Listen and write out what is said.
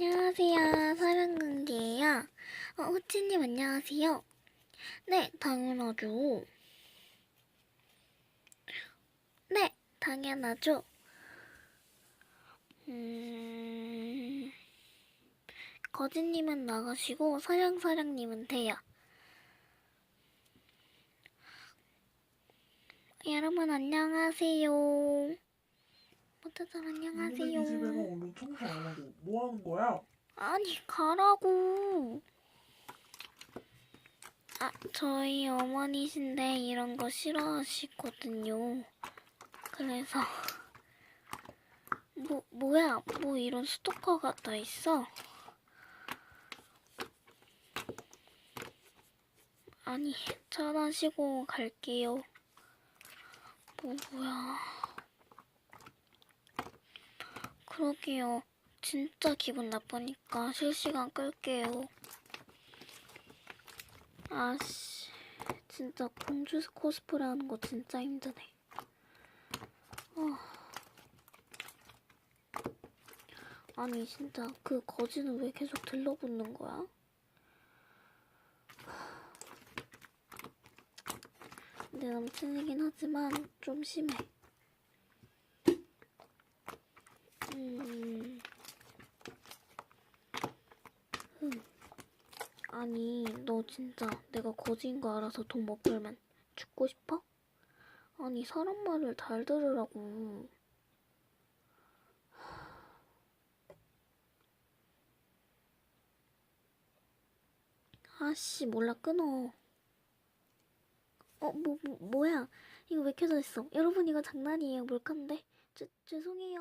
안녕하세요. 사랑관계예요. 어, 호치님 안녕하세요. 네, 당연하죠. 네, 당연하죠. 음... 거진님은 나가시고 사랑사랑님은 돼요. 여러분 안녕하세요. 모두들 안녕하세요. 뭐 하는 거야? 아니 가라고. 아 저희 어머니신데 이런 거 싫어하시거든요. 그래서 뭐 뭐야 뭐 이런 스토커가 다 있어. 아니 차단하시고 갈게요. 뭐 뭐야. 그러게요. 진짜 기분 나쁘니까 실시간 끌게요. 아씨, 진짜 공주 코스프레 하는 거 진짜 힘드네. 아. 아니, 진짜 그 거지는 왜 계속 들러붙는 거야? 내 남친이긴 하지만 좀 심해. 음. 흠. 아니, 너 진짜 내가 거지인 거 알아서 돈 못 벌면 죽고 싶어? 아니, 사람 말을 잘 들으라고. 아씨, 몰라, 끊어. 어, 뭐, 뭐, 뭐야. 이거 왜 켜져 있어? 여러분, 이거 장난이에요. 몰카인데. 죄, 죄송해요.